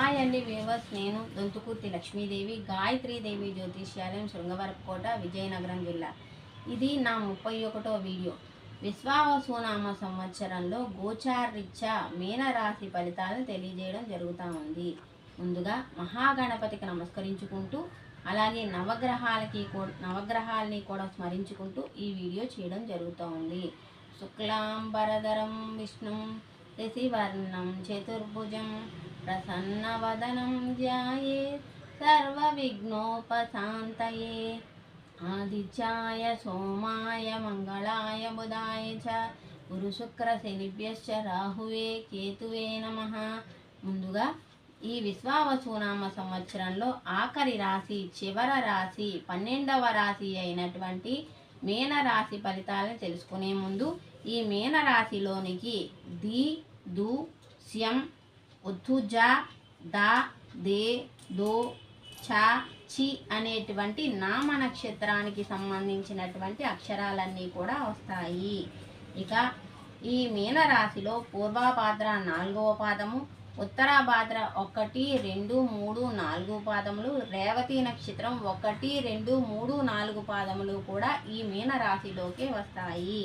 Hi అండి viewers నేను దొంతుకుర్తి లక్ష్మీదేవి గాయత్రీదేవి జ్యోతిష్యాలయం శృంగవరపుకోట విజయనగరం జిల్లా. ఇది నా ముప్పై ఒకటో వీడియో. విశ్వావసునామ సంవత్సరంలో గోచారిత్యా మీనరాశి ఫలితాలను తెలియజేయడం జరుగుతూ ఉంది. ముందుగా మహాగణపతికి నమస్కరించుకుంటూ అలాగే నవగ్రహాలకి కూ- నవగ్రహాలని కూడా స్మరించుకుంటూ ఈ వీడియో చేయడం జరుగుతూ ఉంది. శుక్లాంబరధరం విష్ణుం శశివర్ణం చతుర్భుజం ప్రసన్నవదనం ధ్యాయే సర్వవిఘ్నోపశాంతయే ఆదిత్యాయ సోమాయ మంగళాయ బుధాయ చ గురు శుక్ర రాహువే కేతువే నమః ముందుగా ఈ విశ్వావసునామ సంవత్సరంలో ఆఖరి రాశి చివర రాశి పన్నెండవ రాశి అయినటువంటి మీన రాశి ఫలితాలను తెలుసుకునే ముందు ఈ మీన రాశిలోనికి ది దు స్యం ఉత్తుజ ద దే దో చ చి అనేటువంటి నామ నక్షత్రానికి సంబంధించినటువంటి అక్షరాలన్నీ కూడా వస్తాయి. ఇక ఈ మీనరాశిలో పూర్వపాత్ర నాలుగవ పాదము ఉత్తరాభాద్ర ఒకటి రెండు మూడు నాలుగు పాదములు రేవతి నక్షత్రం ఒకటి రెండు మూడు నాలుగు పాదములు కూడా ఈ మీనరాశిలోకే వస్తాయి.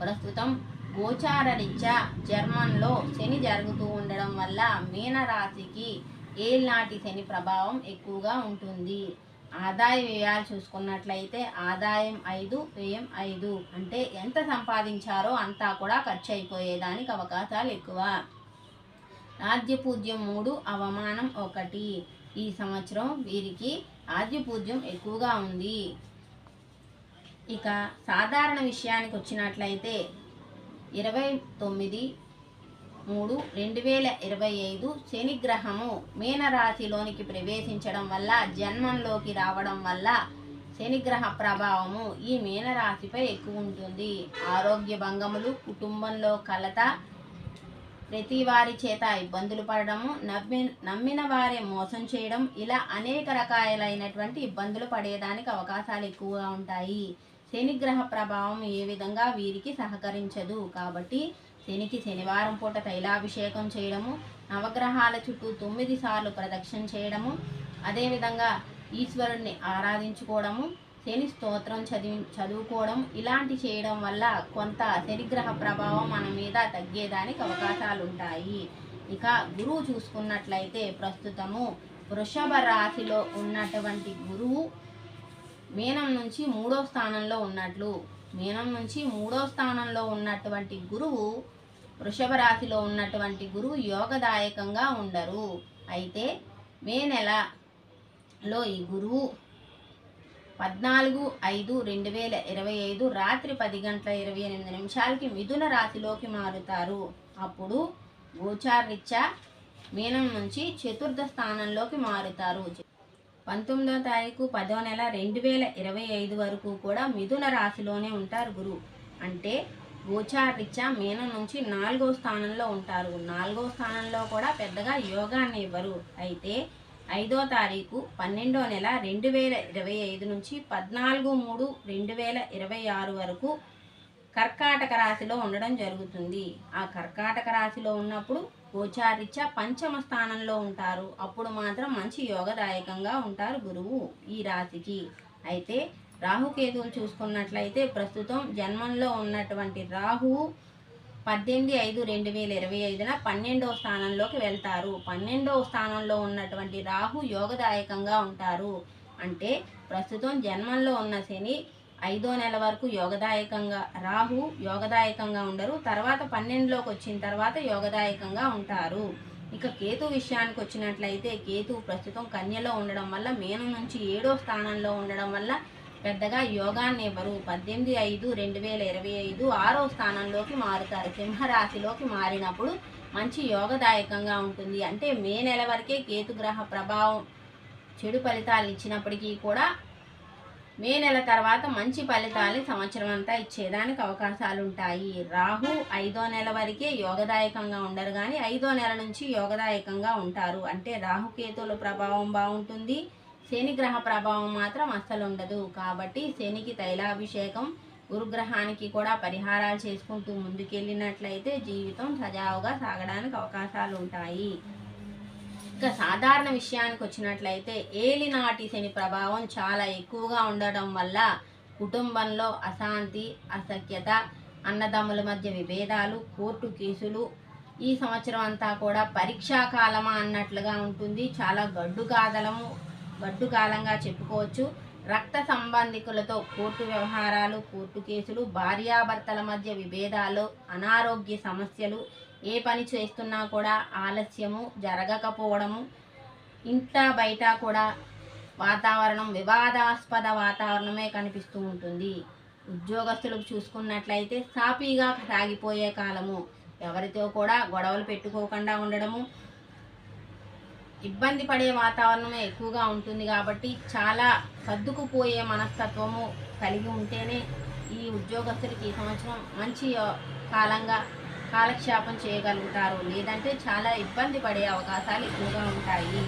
ప్రస్తుతం గోచారరీత్యా జర్మన్లో శని జరుగుతూ ఉండడం వల్ల మీనరాశికి ఏళ్ళనాటి శని ప్రభావం ఎక్కువగా ఉంటుంది. ఆదాయ వ్యయాలు చూసుకున్నట్లయితే ఆదాయం ఐదు వ్యయం ఐదు. అంటే ఎంత సంపాదించారో అంతా కూడా ఖర్చు అయిపోయేదానికి అవకాశాలు ఎక్కువ. రాజ్యపూజ్యం మూడు అవమానం ఒకటి. ఈ సంవత్సరం వీరికి రాజ్యపూజ్యం ఎక్కువగా ఉంది. ఇక సాధారణ విషయానికి వచ్చినట్లయితే ఇరవై తొమ్మిది మూడు రెండు వేల ఇరవై ఐదు శనిగ్రహము మీనరాశిలోనికి ప్రవేశించడం వల్ల జన్మంలోకి రావడం వల్ల శనిగ్రహ ప్రభావము ఈ మీనరాశిపై ఎక్కువ ఉంటుంది. ఆరోగ్య భంగములు కుటుంబంలో కలత ప్రతి వారి చేత ఇబ్బందులు పడడము నమ్మి నమ్మిన వారే మోసం చేయడం ఇలా అనేక రకాలైనటువంటి ఇబ్బందులు పడేదానికి అవకాశాలు ఎక్కువగా ఉంటాయి. శనిగ్రహ ప్రభావం ఏ విధంగా వీరికి సహకరించదు. కాబట్టి శనికి శనివారం పూట తైలాభిషేకం చేయడము నవగ్రహాల చుట్టూ తొమ్మిది సార్లు ప్రదక్షిణ చేయడము అదేవిధంగా ఈశ్వరుణ్ణి ఆరాధించుకోవడము శని స్తోత్రం చదివి చదువుకోవడం ఇలాంటి చేయడం వల్ల కొంత శనిగ్రహ ప్రభావం మన మీద తగ్గేదానికి అవకాశాలు ఉంటాయి ఇక గురువు చూసుకున్నట్లయితే ప్రస్తుతము వృషభ రాశిలో ఉన్నటువంటి గురువు మీనం నుంచి మూడో స్థానంలో ఉన్నట్లు మీనం నుంచి మూడో స్థానంలో ఉన్నటువంటి గురువు వృషభ రాశిలో ఉన్నటువంటి గురువు యోగదాయకంగా ఉండరు. అయితే మే నెలలో ఈ గురువు పద్నాలుగు ఐదు రెండు వేల ఇరవై ఐదు రాత్రి పది గంటల ఇరవై ఎనిమిది నిమిషాలకి మిథున రాశిలోకి మారుతారు. అప్పుడు గోచారీత్యా మీనం నుంచి చతుర్థ స్థానంలోకి మారుతారు. పంతొమ్మిదో తారీఖు పదో నెల రెండు వేల ఇరవై ఐదు వరకు కూడా మిథున రాశిలోనే ఉంటారు గురువు అంటే గోచారీత్యా మీనం నుంచి నాలుగో స్థానంలో ఉంటారు. నాలుగో స్థానంలో కూడా పెద్దగా యోగాన్ని ఇవ్వరు. అయితే ఐదో తారీఖు పన్నెండో నెల రెండు వేల ఇరవై ఐదు నుంచి పద్నాలుగు మూడు రెండు వేల ఇరవై ఆరు వరకు కర్కాటక రాశిలో ఉండడం జరుగుతుంది. ఆ కర్కాటక రాశిలో ఉన్నప్పుడు గోచారీత్యా పంచమ స్థానంలో ఉంటారు. అప్పుడు మాత్రం మంచి యోగదాయకంగా ఉంటారు గురువు ఈ రాశికి. అయితే రాహుకేతువులు చూసుకున్నట్లయితే ప్రస్తుతం జన్మంలో ఉన్నటువంటి రాహు పద్దెనిమిది ఐదు రెండు వేల ఇరవై ఐదున పన్నెండవ స్థానంలోకి వెళ్తారు. పన్నెండవ స్థానంలో ఉన్నటువంటి రాహు యోగదాయకంగా ఉంటారు. అంటే ప్రస్తుతం జన్మంలో ఉన్న శని ఐదో నెల వరకు యోగదాయకంగా రాహు యోగదాయకంగా ఉండరు. తర్వాత పన్నెండులోకి వచ్చిన తర్వాత యోగదాయకంగా ఉంటారు. ఇక కేతు విషయానికి వచ్చినట్లయితే కేతు ప్రస్తుతం కన్యలో ఉండడం వల్ల మేనం నుంచి ఏడో స్థానంలో ఉండడం వల్ల పెద్దగా యోగాన్ని ఇవ్వరు. పద్దెనిమిది ఐదు రెండు వేల ఇరవై ఐదు ఆరో స్థానంలోకి మారుతారు. సింహరాశిలోకి మారినప్పుడు మంచి యోగదాయకంగా ఉంటుంది. అంటే మే నెల వరకే కేతుగ్రహ ప్రభావం చెడు ఫలితాలు ఇచ్చినప్పటికీ కూడా మే నెల తర్వాత మంచి ఫలితాలు సంవత్సరం అంతా ఇచ్చేదానికి అవకాశాలు ఉంటాయి రాహు ఐదో నెల వరకే యోగదాయకంగా ఉండరు కానీ ఐదో నెల నుంచి యోగదాయకంగా ఉంటారు. అంటే రాహుకేతుల ప్రభావం బాగుంటుంది. శని గ్రహ ప్రభావం మాత్రం అస్సలు ఉండదు కాబట్టి శనికి తైలాభిషేకం గురుగ్రహానికి కూడా పరిహారాలు చేసుకుంటూ ముందుకెళ్ళినట్లయితే జీవితం సజావుగా సాగడానికి అవకాశాలు ఉంటాయి ఇక సాధారణ విషయానికి వచ్చినట్లయితే ఏలినాటి శని ప్రభావం చాలా ఎక్కువగా ఉండటం వల్ల కుటుంబంలో అశాంతి అసఖ్యత అన్నదమ్ముల మధ్య విభేదాలు కోర్టు కేసులు ఈ సంవత్సరం అంతా కూడా పరీక్షా కాలమా అన్నట్లుగా ఉంటుంది. చాలా గడ్డు కాదలము గడ్డు కాలంగా చెప్పుకోవచ్చు. రక్త సంబంధికులతో కోర్టు వ్యవహారాలు కోర్టు కేసులు భార్యాభర్తల మధ్య విభేదాలు అనారోగ్య సమస్యలు ఏ పని చేస్తున్నా కూడా ఆలస్యము జరగకపోవడము ఇంట్లో బయట కూడా వాతావరణం వివాదాస్పద వాతావరణమే కనిపిస్తూ ఉంటుంది. ఉద్యోగస్తులకు చూసుకున్నట్లయితే సాఫీగా సాగిపోయే కాలము. ఎవరితో కూడా గొడవలు పెట్టుకోకుండా ఉండడము. ఇబ్బంది పడే వాతావరణమే ఎక్కువగా ఉంటుంది కాబట్టి చాలా సర్దుకుపోయే మనస్తత్వము కలిగి ఉంటేనే ఈ ఉద్యోగస్తులకి ఈ సంవత్సరం మంచి కాలంగా కాలక్షేపం చేయగలుగుతారు లేదంటే చాలా ఇబ్బంది పడే అవకాశాలు ఎక్కువగా ఉంటాయి.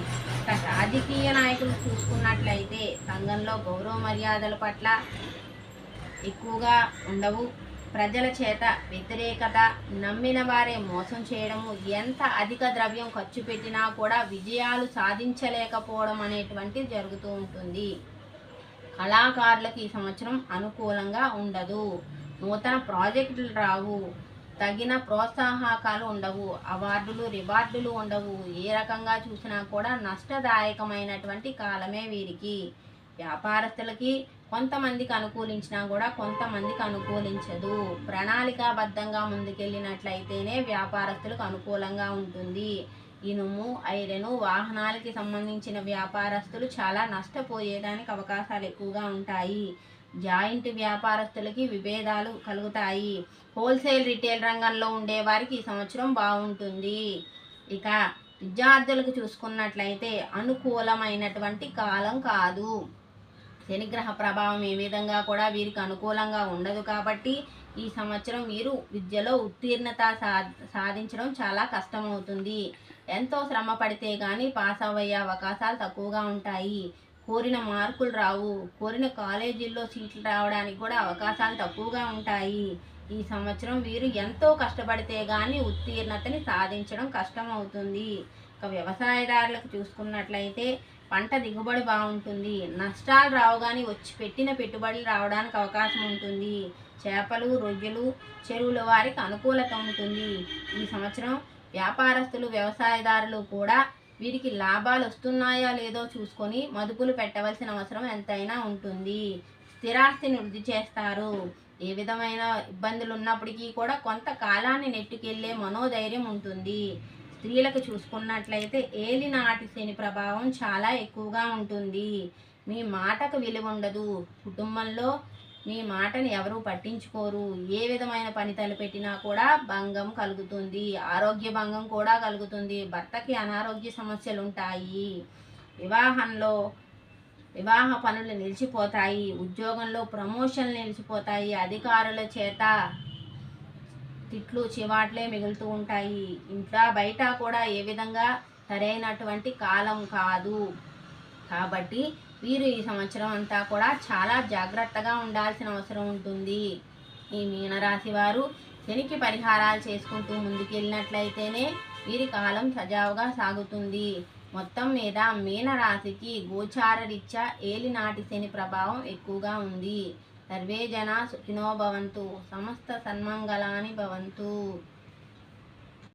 రాజకీయ నాయకులు చూసుకున్నట్లయితే సంఘంలో గౌరవ మర్యాదల పట్ల ఎక్కువగా ఉండవు. ప్రజల చేత వ్యతిరేకత నమ్మిన వారే మోసం చేయడము ఎంత అధిక ద్రవ్యం ఖర్చు పెట్టినా కూడా విజయాలు సాధించలేకపోవడం అనేటువంటిది జరుగుతూ ఉంటుంది. కళాకారులకు ఈ సంవత్సరం అనుకూలంగా ఉండదు. నూతన ప్రాజెక్టులు రావు. తగిన ప్రోత్సాహకాలు ఉండవు. అవార్డులు రివార్డులు ఉండవు. ఏ రకంగా చూసినా కూడా నష్టదాయకమైనటువంటి కాలమే వీరికి. వ్యాపారస్తులకి కొంతమందికి అనుకూలించినా కూడా కొంతమందికి అనుకూలించదు. ప్రణాళికాబద్ధంగా ముందుకెళ్ళినట్లయితేనే వ్యాపారస్తులకు అనుకూలంగా ఉంటుంది. ఇనుము ఐరను వాహనాలకి సంబంధించిన వ్యాపారస్తులు చాలా నష్టపోయేదానికి అవకాశాలు ఎక్కువగా ఉంటాయి. జాయింట్ వ్యాపారస్తులకి విభేదాలు కలుగుతాయి. హోల్సేల్ రిటైల్ రంగంలో ఉండే వారికి ఈ సంవత్సరం బాగుంటుంది. ఇక విద్యార్థులకు చూసుకున్నట్లయితే అనుకూలమైనటువంటి కాలం కాదు. శనిగ్రహ ప్రభావం ఏ విధంగా కూడా వీరికి అనుకూలంగా ఉండదు కాబట్టి ఈ సంవత్సరం వీరు విద్యలో ఉత్తీర్ణత సా సాధించడం చాలా కష్టమవుతుంది. ఎంతో శ్రమ పడితే కానీ పాస్ అవ్వయ్యే అవకాశాలు తక్కువగా ఉంటాయి. కోరిన మార్కులు రావు. కోరిన కాలేజీల్లో సీట్లు రావడానికి కూడా అవకాశాలు తక్కువగా ఉంటాయి. ఈ సంవత్సరం వీరు ఎంతో కష్టపడితే కానీ ఉత్తీర్ణతని సాధించడం కష్టమవుతుంది. ఇక వ్యవసాయదారులకు చూసుకున్నట్లయితే పంట దిగుబడి బాగుంటుంది. నష్టాలు రావు కానీ వచ్చి పెట్టిన పెట్టుబడులు రావడానికి అవకాశం ఉంటుంది. చేపలు రొయ్యలు చెరువుల వారికి అనుకూలత ఉంటుంది. ఈ సంవత్సరం వ్యాపారస్తులు వ్యవసాయదారులు కూడా వీరికి లాభాలు వస్తున్నాయా లేదో చూసుకొని మదుపులు పెట్టవలసిన అవసరం ఎంతైనా ఉంటుంది. స్థిరాస్తిని వృద్ధి చేస్తారు. ఏ విధమైన ఇబ్బందులు ఉన్నప్పటికీ కూడా కొంత కాలాన్ని నెట్టుకెళ్ళే మనోధైర్యం ఉంటుంది. స్త్రీలకు చూసుకున్నట్లయితే ఏలినాటి శని ప్రభావం చాలా ఎక్కువగా ఉంటుంది. మీ మాటకు విలువ ఉండదు. కుటుంబంలో మీ మాటని ఎవరు పట్టించుకోరు. ఏ విధమైన పని తలపెట్టినా కూడా భంగం కలుగుతుంది. ఆరోగ్య భంగం కూడా కలుగుతుంది. భర్తకి అనారోగ్య సమస్యలు ఉంటాయి వివాహంలో వివాహ పనులు నిలిచిపోతాయి. ఉద్యోగంలో ప్రమోషన్లు నిలిచిపోతాయి. అధికారుల చేత తిట్లు చివాట్లే మిగులుతూ ఉంటాయి. ఇంట్లో బయట కూడా ఏ విధంగా సరైనటువంటి కాలం కాదు. కాబట్టి వీరు ఈ సంవత్సరం అంతా కూడా చాలా జాగ్రత్తగా ఉండాల్సిన అవసరం ఉంటుంది. ఈ మీనరాశి వారు శనికి పరిహారాలు చేసుకుంటూ ముందుకెళ్ళినట్లయితేనే వీరి కాలం సజావుగా సాగుతుంది. మొత్తం మీద మీనరాశికి గోచారరీత్యా ఏలినాటి శని ప్రభావం ఎక్కువగా ఉంది. సర్వే జన సుఖినో భవంతు సమస్త సన్మంగళాని భవంతు.